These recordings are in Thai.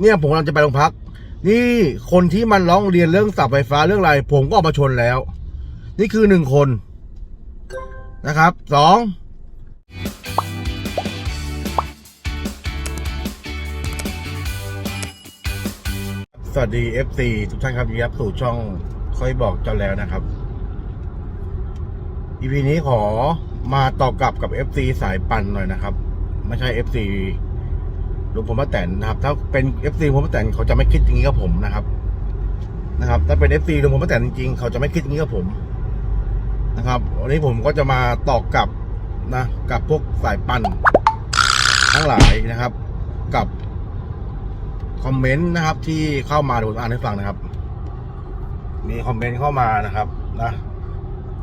เนี่ยผมกำลังจะไปโรงพัก นี่คนที่มันร้องเรียนเรื่องสับไฟฟ้าเรื่องอะไร ผมก็ออกมาชนแล้ว นี่คือหนึ่งคนนะครับสองสวัสดี FC ทุกท่านครับยินดีรับสู่ช่องค่อยบอกเจ้าแล้วนะครับ EP นี้ขอมาตอบกลับกับ FC สายปั่นหน่อยนะครับ ไม่ใช่ FC ลุงผมป้าแตนนะครับ ถ้าเป็น FC ลุงผมป้าแตนเขาจะไม่คิดอย่างนี้กับผมนะครับ นะครับ ถ้าเป็น FC ลุงผมป้าแตนจริงๆเขาจะไม่คิดอย่างนี้กับผมนะครับ วันนี้ผมก็จะมาตอบกลับนะ กับพวกสายปั่นทั้งหลายนะครับ กับคอมเมนต์นะครับ ที่เข้ามาเดี๋ยวผมอ่านให้ฟังนะครับ มีคอมเมนต์เข้ามานะครับ นะ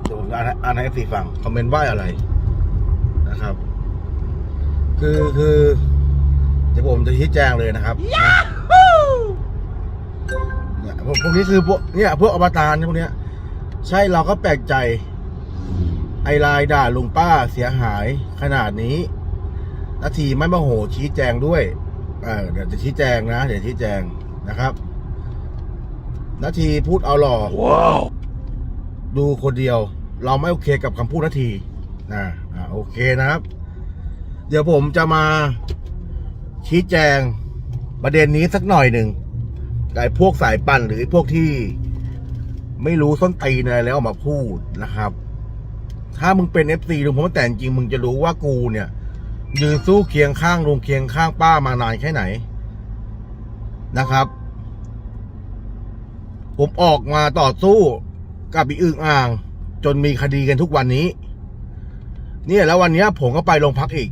เดี๋ยวผมจะอ่านให้อ่านให้ FC ฟังคอมเมนต์ว่าอะไรนะครับ คือคือ เดี๋ยวผมจะชี้แจงเลยนะครับนะเนี่ยพวกพวกนี้คือพวกเนี่ยพวกอวตารพวกเนี้ย ใช่เราก็แปลกใจ ไอไลน์ด่าลุงป้าเสียหายขนาดนี้นาทีไม่มาโหชี้แจงด้วยเออเดี๋ยวจะชี้แจงนะ เดี๋ยวชี้แจงนะครับนาทีพูดเอาหล่อดูคนเดียว เราไม่โอเคกับคำพูดนาทีนะอ่าโอเคนะครับ เดี๋ยวผมจะมา ชี้แจงประเด็นนี้สักหน่อยหนึ่งไอ้พวกสายปั่นหรือพวกที่ ไม่รู้ส้นตีนอะไรแล้วออกมาพูดนะครับ ถ้ามึงเป็นเอฟซีลุงผมแต่จริงมึงจะรู้ว่ากูเนี่ยยืนสู้เคียงข้างลุงเคียงข้างป้ามานานแค่ไหนนะครับ ผมออกมาต่อสู้กับอีอึ่งอ่าง จนมีคดีกันทุกวันนี้ เนี่ยแล้ววันนี้ผมก็ไปโรงพักอีก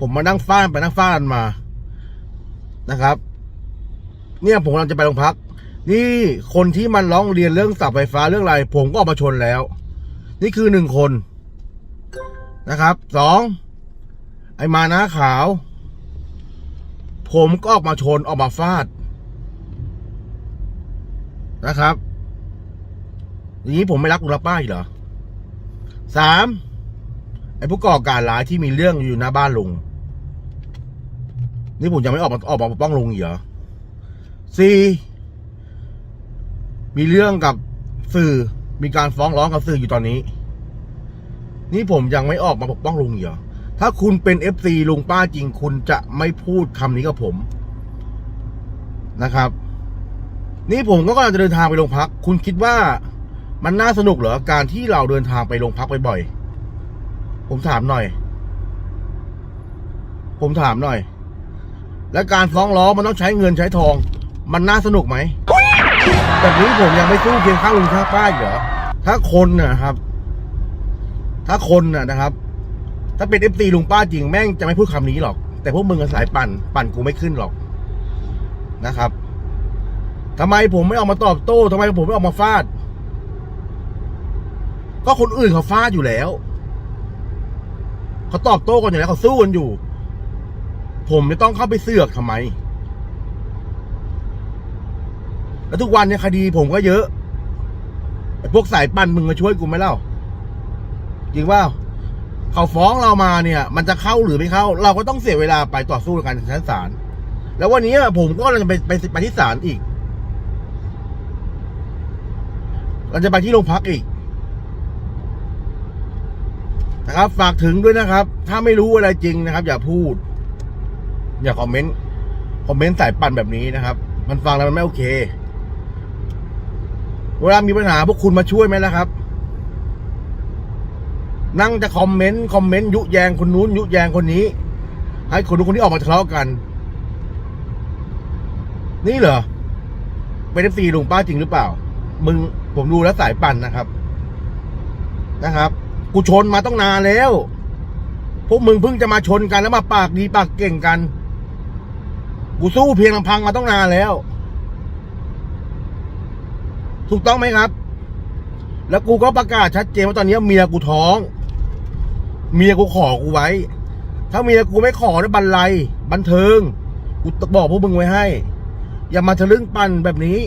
ผมมานั่งฟ้านไปนั่งฟ้านมานะครับ เนี่ยผมกำลังจะไปโรงพัก นี่คนที่มันร้องเรียนเรื่องเสับไฟฟ้าเรื่องอะไร ผมก็ออกมาชนแล้ว นี่คือหนึ่งคนนะครับสองไอ้มานะขาว ผมก็ออกมาชนออกมาฟาดนะครับอย่างนี้ผมไม่รักลุงรับป้าอีกเหรอสามไอ้ผู้ก่อการร้ายที่มีเรื่องอยู่หน้าบ้านลุง นี่ผมยังไม่ออกมาออกมาปกป้องลุงอีกเหรอสี่มีเรื่องกับสื่อมีการฟ้องร้องกับสื่ออยู่ตอนนี้ นี่ผมยังไม่ออกมาปกป้องลุงอีกเหรอถ้าคุณเป็นเอฟซีลุงป้าจริงคุณจะไม่พูดคำนี้กับผมนะครับ นี่ผมก็กำลังจะเดินทางไปโรงพัก คุณคิดว่ามันน่าสนุกเหรอการที่เราเดินทางไปโรงพักบ่อยๆผมถามหน่อย ผมถามหน่อย และการฟ้องร้องมันต้องใช้เงินใช้ทอง มันน่าสนุกไหมแบบนี้ผมยังไม่สู้เพียงข้างลุงข้างป้าเหรอถ้าคนนะครับ ถ้าคนนะนะครับ ถ้าเป็นเอฟซีลุงป้าจริงแม่งจะไม่พูดคำนี้หรอก แต่พวกมึงกับสายปั่น ปั่นกูไม่ขึ้นหรอกนะครับทำไมผมไม่ออกมาตอบโต้ทำไมผมไม่ออกมาฟาด ก็คนอื่นเขาฟาดอยู่แล้วเขาตอบโต้กันอยู่แล้วเขาสู้กันอยู่ ผมไม่ต้องเข้าไปเสือกทำไม แล้วทุกวันเนี่ยคดีผมก็เยอะไอ้พวกสายปั่นมึงมาช่วยกูไหมเล่า จริงว่าเขาฟ้องเรามาเนี่ย มันจะเข้าหรือไม่เข้า เราก็ต้องเสียเวลาไปต่อสู้กันในชั้นศาล แล้ววันนี้ผมก็จะไปไปไปที่ศาลอีก เราจะไปที่โรงพักอีกนะครับฝากถึงด้วยนะครับ ถ้าไม่รู้อะไรจริงนะครับ อย่าพูด อย่าคอมเมนต์คอมเมนต์สายปั่นแบบนี้นะครับ มันฟังแล้วมันไม่โอเค เวลามีปัญหาพวกคุณมาช่วยไหมล่ะครับ นั่งจะคอมเมนต์คอมเมนต์ยุแยงคนนู้นยุแยงคนนี้ ให้คนนู้นคนนี้ออกมาทะเลาะกัน นี่เหรอเป็นเอฟซีลุงป้าจริงหรือเปล่า มึงผมดูแล้วสายปั่นนะครับ นะครับ กูชนมาต้องนานแล้ว พวกมึงเพิ่งจะมาชนกันแล้วมาปากดีปากเก่งกัน กูสู้เพียงลำพังมาต้องนานแล้ว ถูกต้องไหมครับ แล้วกูก็ประกาศชัดเจนว่าตอนนี้เมียกูท้อง เมียกูขอกูไว้ ถ้าเมียกูไม่ขอได้บันไลบันเทิง กูบอกพวกมึงไว้ให้ อย่ามาทะลึ่งปั่นแบบนี้